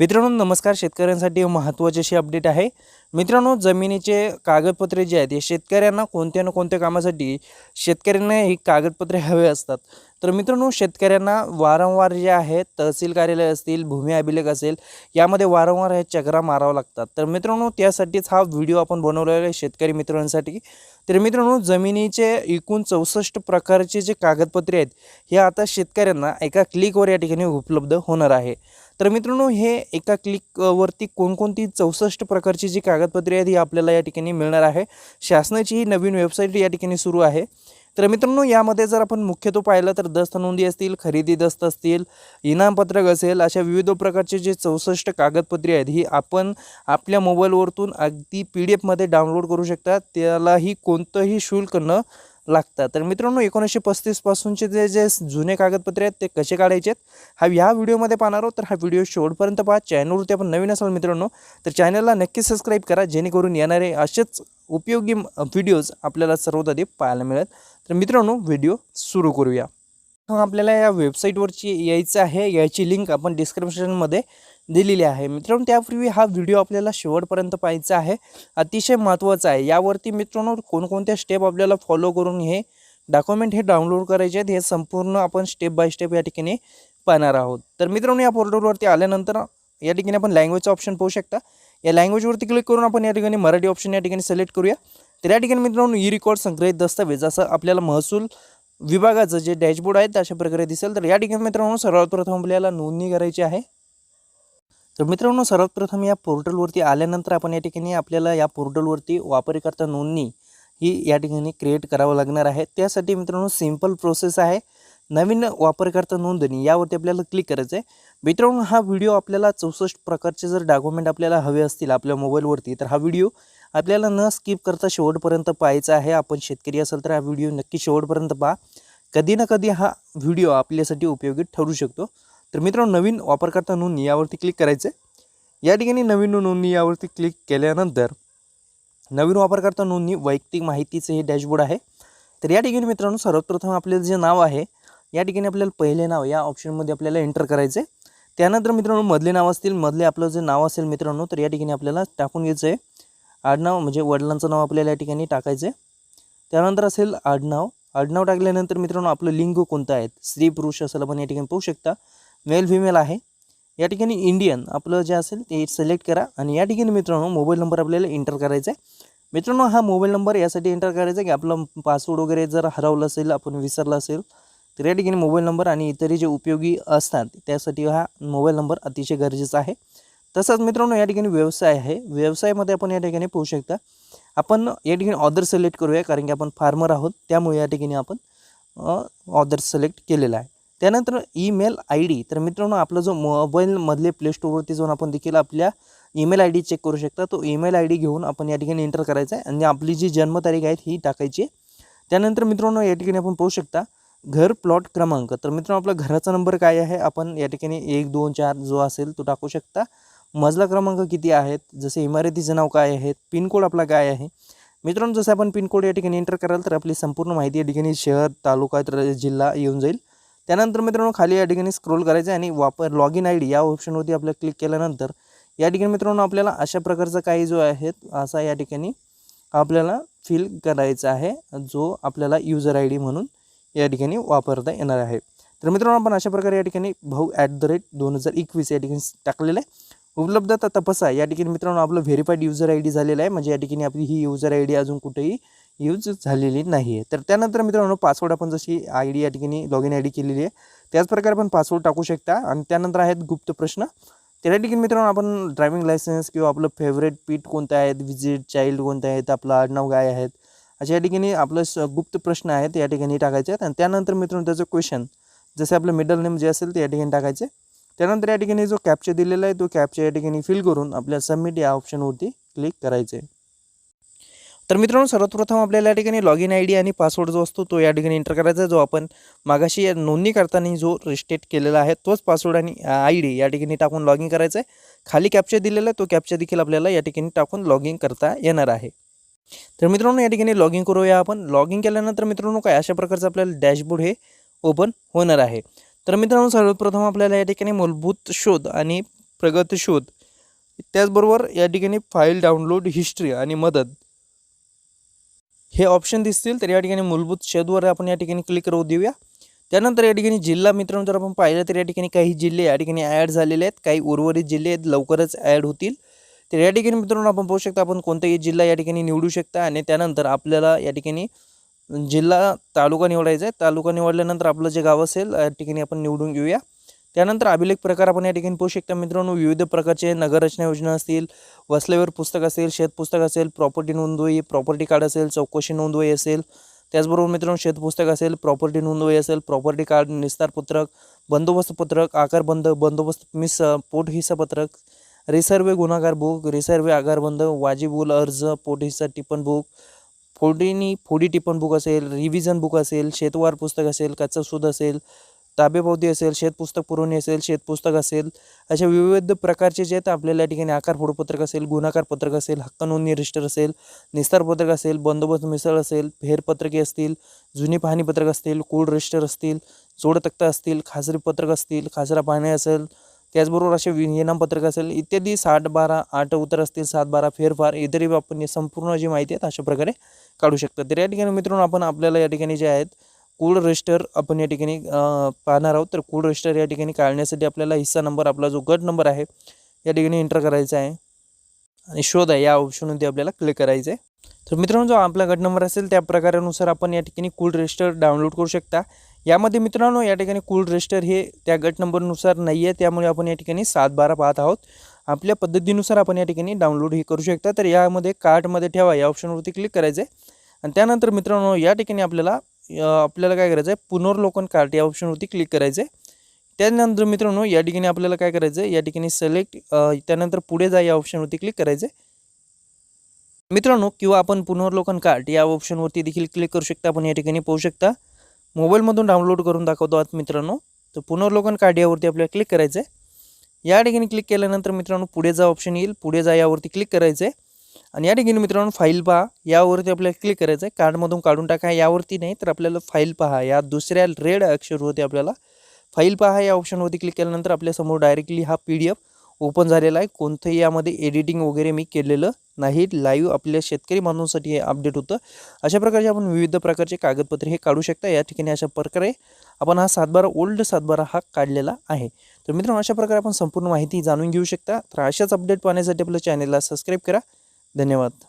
मित्रांनो नमस्कार. शेतकऱ्यांसाठी महत्त्वाची अशी अपडेट आहे. मित्रांनो जमिनीचे कागदपत्रे जे आहेत हे शेतकऱ्यांना कोणत्या ना कोणत्या कामासाठी शेतकऱ्यांना ही कागदपत्रे हवे असतात. तर मित्रांनो शेतकऱ्यांना वारंवार जे आहेत तहसील कार्यालय असतील भूमी अभिलेख असेल यामध्ये वारंवार हे चक्रा मारावं लागतात. तर मित्रांनो त्यासाठीच हा व्हिडिओ आपण बनवलेला आहे शेतकरी मित्रांसाठी. तर मित्रांनो जमिनीचे एकूण चौसष्ट प्रकारचे जे कागदपत्रे आहेत हे आता शेतकऱ्यांना एका क्लिकवर या ठिकाणी उपलब्ध होणार आहे. तर मित्रांनो हे एका क्लिकवरती कोणकोणती चौसष्ट प्रकारची जी कागदपत्रे आहेत ही आपल्याला या ठिकाणी मिळणार आहे. शासनाची ही नवीन वेबसाईट या ठिकाणी सुरू आहे. तर मित्रांनो यामध्ये जर आपण मुख्यत्व पाहिलं तर दस्त नोंदी असतील खरेदी दस्त असतील इनामपत्रक असेल अशा विविध प्रकारचे जे चौसष्ट कागदपत्रे आहेत ही आपण आपल्या मोबाईलवरतून अगदी पी डी एफमध्ये डाउनलोड करू शकता. त्यालाही कोणतंही शुल्क न लागतात. तर मित्रांनो एकोणीसशे पस्तीसपासूनचे जे जे जुने कागदपत्रे आहेत ते कसे काढायचे आहेत? हा ह्या व्हिडिओमध्ये पाहणार आहोत. तर हा व्हिडिओ शेवटपर्यंत पहा. चॅनलवरती आपण नवीन असाल मित्रांनो तर चॅनलला नक्की सबस्क्राईब करा जेणेकरून येणारे असेच उपयोगी व्हिडिओज आपल्याला सर्वात आधी पाहायला मिळेल. तर मित्रांनो व्हिडिओ सुरू करूया. मग आपल्याला या वेबसाईटवरची यायचं आहे. याची लिंक आपण डिस्क्रिप्शनमध्ये दिलेली आहे. मित्रांनो त्यापूर्वी हा व्हिडिओ आपल्याला शेवटपर्यंत पाहायचा आहे. अतिशय महत्त्वाचा आहे. यावरती मित्रांनो कोणकोणत्या स्टेप आपल्याला फॉलो करून हे डॉक्युमेंट हे डाउनलोड करायचे आहेत हे संपूर्ण आपण स्टेप बाय स्टेप या ठिकाणी पाहणार आहोत. तर मित्रांनो या पोर्टलवरती आल्यानंतर या ठिकाणी आपण लँग्वेजचं ऑप्शन पाहू शकता. या लँग्वेजवरती क्लिक करून आपण या ठिकाणी मराठी ऑप्शन या ठिकाणी सिलेक्ट करूया. तर या ठिकाणी मित्रांनो ई रिकॉर्ड संग्रहित दस्तावेज असं आपल्याला महसूल विभागाचं जे डॅशबोर्ड आहे अशा प्रकारे दिसेल. तर या ठिकाणी मित्रांनो सर्वात प्रथम आपल्याला नोंदणी करायची आहे. तर मित्रांनो सर्वात प्रथम या पोर्टलवरती आल्यानंतर आपण या ठिकाणी आपल्याला या पोर्टलवरती वापरकर्ता नोंदणी ही या ठिकाणी क्रिएट करावं लागणार आहे. त्यासाठी मित्रांनो सिंपल प्रोसेस आहे. नवीन वापरकर्ता नोंदणी यावरती आपल्याला क्लिक करायचं आहे मित्रांनो हा व्हिडिओ आपल्याला चौसष्ट प्रकारचे जर डॉक्युमेंट आपल्याला हवे असतील आपल्या मोबाईलवरती तर हा व्हिडिओ आपल्याला न स्किप करता शेवटपर्यंत पाहायचा आहे. आपण शेतकरी असेल तर हा व्हिडिओ नक्की शेवटपर्यंत पहा. कधी ना कधी हा व्हिडिओ आपल्यासाठी उपयोगी ठरू शकतो. तर मित्रांनो नवीन वापरकर्ता नोंदणी यावरती क्लिक करायचं या ठिकाणी नवीन नोंदणी यावरती क्लिक केल्यानंतर नवीन वापरकर्ता नोंदणी वैयक्तिक माहितीचं हे डॅशबोर्ड आहे. तर या ठिकाणी मित्रांनो सर्वप्रथम आपल्याला जे नाव आहे या ठिकाणी आपल्याला पहिले नाव या ऑप्शनमध्ये आपल्याला एंटर करायचं आहे त्यानंतर मित्रांनो मधले नाव असतील मधले आपलं जे नाव असेल मित्रांनो तर या ठिकाणी आपल्याला टाकून घ्यायचं आहे आडनाव म्हणजे वडिलांचं नाव आपल्याला या ठिकाणी टाकायचं आहे त्यानंतर असेल आडनाव. आडनाव टाकल्यानंतर मित्रांनो आपलं लिंग कोणतं आहेत स्त्री पुरुष असेल आपण या ठिकाणी पाहू शकता. मेल फिमेल आहे. या ठिकाणी इंडियन आपलं जे असेल ते सिलेक्ट करा आणि या ठिकाणी मित्रांनो मोबाईल नंबर आपल्याला एंटर करायचा आहे मित्रांनो हा मोबाईल नंबर यासाठी एंटर करायचा आहे की आपलं पासवर्ड वगैरे जर हरवलं असेल आपण विसरलं असेल तर या ठिकाणी मोबाईल नंबर आणि इतरही जे उपयोगी असतात त्यासाठी हा मोबाईल नंबर अतिशय गरजेचा आहे. तसंच मित्रांनो या ठिकाणी व्यवसाय आहे. व्यवसायामध्ये आपण या ठिकाणी पाहू शकता आपण या ठिकाणी ऑर्डर सिलेक्ट करूया कारण की आपण फार्मर आहोत. त्यामुळे या ठिकाणी आपण ऑर्डर सिलेक्ट केलेला आहे. त्यानंतर ईमेल आय डी तर मित्रांनो आपला जो मोबाईलमधले प्ले स्टोअरवरती जाऊन आपण देखील आपल्या ईमेल आय डी चेक करू शकता. तो ईमेल आय डी घेऊन आपण या ठिकाणी एंटर करायचा आहे. आणि आपली जी जन्मतारीख आहे ही टाकायची त्यानंतर मित्रांनो या ठिकाणी आपण पाहू शकता घर प्लॉट क्रमांक. तर मित्रांनो आपला घराचा नंबर काय आहे? आपण या ठिकाणी एक दोन चार जो असेल तो टाकू शकता. मजला क्रमांक किती आहेत? जसे इमारतीचं नाव काय आहे? पिनकोड आपला काय आहे? मित्रांनो जसं आपण पिनकोड या ठिकाणी एंटर कराल तर आपली संपूर्ण माहिती या ठिकाणी शहर तालुका तर जिल्हा येऊन जाईल. त्यानंतर मित्रांनो खाली या ठिकाणी स्क्रोल करायचं आहे आणि वापर लॉग इन आय डी या ऑप्शनवरती आपलं क्लिक केल्यानंतर या ठिकाणी मित्रांनो आपल्याला अशा प्रकारचा काही जो आहे असा या ठिकाणी आपल्याला फिल करायचा आहे जो आपल्याला युजर आय डी म्हणून या ठिकाणी वापरता येणार आहे. तर मित्रांनो आपण अशा प्रकारे या ठिकाणी भाऊ ॲट द रेट दोन हजार एकवीस या ठिकाणी टाकलेलं आहे. उपलब्धता तपासा. या ठिकाणी मित्रांनो आपलं व्हेरीफाईड युजर आय डी झालेलं आहे. म्हणजे या ठिकाणी आपली ही युजर आय डी अजून कुठेही यूज झालेली नाही आहे तर त्यानंतर मित्रांनो पासवर्ड आपण जशी आय डी या ठिकाणी लॉग इन आय डी केलेली आहे त्याचप्रकारे आपण पासवर्ड टाकू शकता. आणि त्यानंतर आहेत गुप्त प्रश्न. त्या ठिकाणी मित्रांनो आपण ड्रायव्हिंग लायसन्स किंवा आपलं फेवरेट पीठ कोणतं आहेत विजिट चाइल्ड कोणते आहेत आपलं आडनाव काय आहेत अशा या ठिकाणी आपलं स गुप्त प्रश्न आहेत या ठिकाणी टाकायचे. आहेत आणि त्यानंतर मित्रांनो त्याचं क्वेश्चन जसे आपलं मिडल नेम जे असेल ते या ठिकाणी टाकायचे. त्यानंतर या ठिकाणी जो कॅप्चा दिलेला आहे तो कॅप्चा या ठिकाणी फिल करून आपल्या सबमिट या ऑप्शनवरती क्लिक करायचे तर मित्रांनो सर्वात प्रथम आपल्याला या ठिकाणी लॉग इन आय डी आणि पासवर्ड जो असतो तो या ठिकाणी एंटर करायचा जो आपण मागाशी या नोंदणी करताना जो रिस्टेट केलेला आहे तोच पासवर्ड आणि आय डी या ठिकाणी टाकून लॉग इन करायचं आहे खाली कॅप्चा दिलेला आहे तो कॅप्चा देखील आपल्याला या ठिकाणी टाकून लॉग इन करता येणार आहे. तर मित्रांनो या ठिकाणी लॉग इन करूया आपण. लॉग इन केल्यानंतर मित्रांनो काय अशा प्रकारचं आपल्याला डॅशबोर्ड हे ओपन होणार आहे. तर मित्रांनो सर्वप्रथम आपल्याला या ठिकाणी मूलभूत शोध आणि प्रगत शोध त्याचबरोबर या ठिकाणी फाईल डाउनलोड हिस्ट्री आणि मदत हे ऑप्शन दिसतील तर या ठिकाणी मूलभूत शोधवर आपण या ठिकाणी क्लिक करू देऊया त्यानंतर या ठिकाणी जिल्हा मित्रांनो जर आपण पाहिलं तर या ठिकाणी काही जिल्हे या ठिकाणी ॲड झालेले आहेत काही उर्वरित जिल्हे आहेत लवकरच ॲड होतील तर या ठिकाणी मित्रांनो आपण पाहू शकता आपण कोणताही जिल्हा या ठिकाणी निवडू शकता आणि त्यानंतर आपल्याला या ठिकाणी जिल्हा तालुका निवडायचा आहे. तालुका निवडल्यानंतर आपलं जे गाव असेल या ठिकाणी आपण निवडून घेऊया. त्यानंतर अभिलेख प्रकार आपण या ठिकाणी पाहू शकता मित्रांनो. विविध प्रकारचे नगररचना योजना असतील वसल्यावर पुस्तक असेल शेतपुस्तक असेल प्रॉपर्टी नोंदवही प्रॉपर्टी कार्ड असेल चौकशी नोंदवही असेल. त्याचबरोबर मित्रांनो शेतपुस्तक असेल प्रॉपर्टी नोंदवही असेल प्रॉपर्टी कार्ड निस्तारपत्रक बंदोबस्त पत्रक आकारबंद बंदोबस्त मिस पोट हिस्सा पत्रक रिसर्वे गुन्हागार बुक रिसर्वे आगारबंद वाजिबुल अर्ज पोट हिस्सा टिपण बुक फोडीनी फोडी टिपण बुक असेल रिव्हिजन बुक असेल शेतवार पुस्तक असेल कच्चा सूद असेल ताबेपावती असेल शेतपुस्तक पुरवणी असेल शेतपुस्तक असेल अशा विविध प्रकारचे जे आहेत आपल्याला या ठिकाणी आकार फोडपत्रक असेल गुन्हाकार पत्रक असेल हक्क नोंदणी रजिस्टर असेल निस्तार पत्रक असेल बंदोबस्त मिसळ असेल फेरपत्रके असतील जुनी पाहणी पत्रक असतील कोड रजिस्टर असतील जोडतक्ता असतील खासरी पत्रक असतील खासरा पाहणे असेल त्याचबरोबर असे विनियम पत्रक असेल इत्यादी साठ बारा आठ उत्तर असतील सात बारा फेरफार इतरही आपण संपूर्ण जी माहिती आहेत अशा प्रकारे काढू शकतात. तर या ठिकाणी मित्रांनो आपण आपल्याला या ठिकाणी जे आहेत कूड रजिस्टर आपण या ठिकाणी पाहणार आहोत. तर कूड रजिस्टर या ठिकाणी काढण्यासाठी आपल्याला हिस्सा नंबर आपला जो गट नंबर आहे या ठिकाणी एंटर करायचा आहे. आणि शोध आहे या ऑप्शनमध्ये आपल्याला क्लिक करायचं आहे. तर मित्रांनो जो आपला गट नंबर असेल त्या प्रकारानुसार आपण या ठिकाणी कूड रजिस्टर डाउनलोड करू शकता. यामध्ये मित्रांनो या ठिकाणी कूड रजिस्टर हे त्या गट नंबरनुसार नाही आहे त्यामुळे आपण या ठिकाणी सात बारा पाहत आहोत. आपल्या पद्धतीनुसार आपण या ठिकाणी डाउनलोड हे करू शकता. तर यामध्ये कार्टमध्ये ठेवा या ऑप्शनवरती क्लिक करायचं आहे. आणि त्यानंतर मित्रांनो या ठिकाणी आपल्याला आपल्याला काय करायचं आहे? पुनर्लोकन कार्ट या ऑप्शनवरती क्लिक करायचं आहे. त्यानंतर मित्रांनो या ठिकाणी आपल्याला काय करायचं आहे? या ठिकाणी सिलेक्ट त्यानंतर पुढे जा या ऑप्शनवरती क्लिक करायचं आहे. मित्रांनो किंवा आपण पुनर्लोकन कार्ट या ऑप्शनवरती देखील क्लिक करू शकता. आपण या ठिकाणी पाहू शकता. मोबाईलमधून डाउनलोड करून दाखवतो आहात मित्रांनो. तर पुनर्लोकन कार्ड यावरती आपल्याला क्लिक करायचं आहे. या ठिकाणी क्लिक केल्यानंतर मित्रांनो पुढे जा ऑप्शन येईल. पुढे जा यावरती क्लिक करायचं आहे आणि या ठिकाणी मित्रांनो फाईल पहा. यावरती आपल्याला क्लिक करायचं आहे कार्डमधून काढून टाका. यावरती नाही तर आपल्याला फाईल पहा. या दुसऱ्या रेड अक्षरवरती आपल्याला फाईल पहा. या ऑप्शनवरती क्लिक केल्यानंतर आपल्यासमोर डायरेक्टली हा पी डी एफ ओपन झालेला आहे. कोणतंही यामध्ये एडिटिंग वगैरे मी केलेलं नाही. लाईव्ह आपल्या शेतकरी बांधवांसाठी हे अपडेट होतं. अशा प्रकारचे आपण विविध प्रकारचे कागदपत्रे हे काढू शकता. या ठिकाणी अशा प्रकारे आपण हा सातबारा ओल्ड सातबारा हा काढलेला आहे. तर मित्रांनो अशा प्रकारे आपण संपूर्ण माहिती जाणून घेऊ शकता. तर अशाच अपडेट पाहण्यासाठी आपल्या चॅनेलला सबस्क्राईब करा. धन्यवाद.